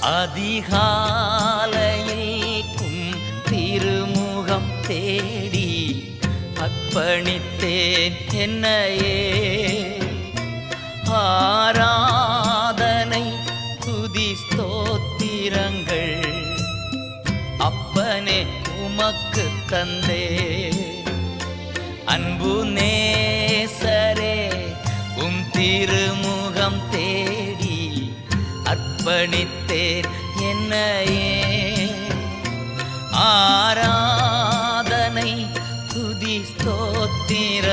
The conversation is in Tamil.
அதிகாலையில் திருமுகம் தேடி அர்ப்பணித்தேன் என்னையே. ஆராதனை துதி ஸ்தோத்திரங்கள் அப்பனே உமக்கு தந்தே. அன்பு நேசரே உம் திருமுகம் தே அர்ப்பணித்தேன் என்னையே. ஆராதனை துதி ஸ்தோத்திரங்கள்